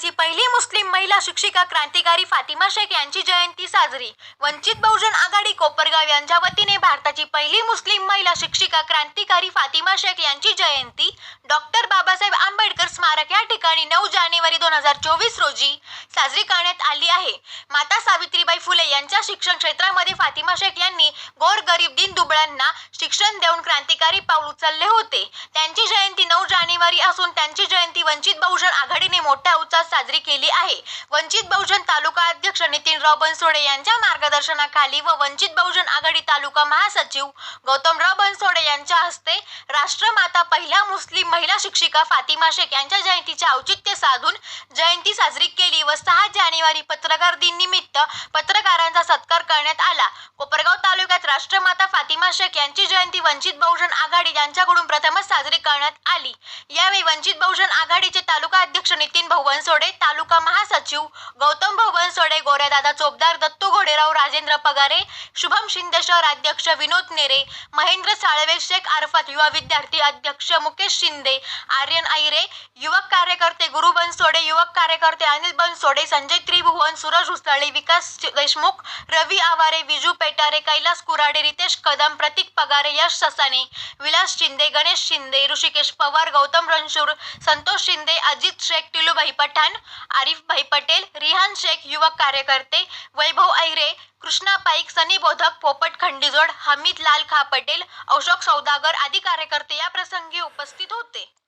देशाची पहिली मुस्लिम महिला शिक्षिका क्रांतिकारी फातिमा शेख यांची जयंती साजरी. वंचित बहुजन आघाडी कोपरगाव यांच्या वतीने भारताची पहिली मुस्लिम महिला शिक्षिका क्रांतिकारी फातिमा शेख यांची जयंती. डॉक्टर बाबासाहेब आंबेडकर स्मारक या ठिकाणी नऊ जानेवारी दोन हजार चोवीस रोजी साजरी करण्यात आली आहे. माता सावित्रीबाई फुले यांच्या शिक्षण क्षेत्रामध्ये फातिमा शेख यांनी गोरगरीब दीनदुबळ्यांना शिक्षण देऊन क्रांतिकारी पाऊल उचलले होते. त्यांची जयंती नऊ जानेवारी असून त्यांची जयंती वंचित बहुजन आघाडीने मोठ्या उत्साहात साजरी केली आहे. वंचित बहुजन तालुका अध्यक्ष नितीनराव बनसोडे यांच्या मार्गदर्शनाखाली व वंचित बहुजन आघाडी तालुका महासचिव गौतमराव बनसोडे यांच्या हस्ते राष्ट्रमाता पहिल्या मुस्लिम महिला शिक्षिका फातिमा शेख यांच्या जयंतीचे औचित्य साधून जयंती साजरी केली व सहा जानेवारी पत्रकार दिन निमित्त पत्रकारांचा सत्कार करण्यात आला. कोपरगाव राष्ट्रमाता फातिमा शेख यांची जयंती वंचित बहुजन आघाडी यांच्याकडून प्रथमच साजरी करण्यात आली. यावेळी वंचित बहुजन आघाडीचे तालुका अध्यक्ष नितीन भाऊ बनसोडे तालुका महासचिव गौतम भाऊ बनसोडे गोऱ्यादादा चोपदार राजेंद्र पगारे शुभम शिंदे शहर अध्यक्ष विनोद नेरे महेंद्र साळवे शेख आरफात युवा विद्यार्थी अध्यक्ष मुकेश शिंदे आर्यन आयरे युवक कार्यकर्ते गुरु बनसोडे युवक कार्यकर्ते अनिल बनसोडे संजय त्रिभुवन सूरज उसळी विकास देशमुख रवी आवारे विजू पेटारे कैलास कुराडे रितेश कदम प्रतीक पगारे यश ससाने विलास शिंदे गणेश शिंदे ऋषिकेश पवार गौतम रणशूर संतोष शिंदे अजित शेख टिलूभाई पठाण आरिफभाई पटेल रिहान शेख युवक कार्यकर्ते वैभव ऐरे कृष्णा पाईक सनी बोधक पोपट खंडीजोड हमीद लाल खा पटेल अशोक सौदागर आदी कार्यकर्ते या प्रसंगी उपस्थित होते.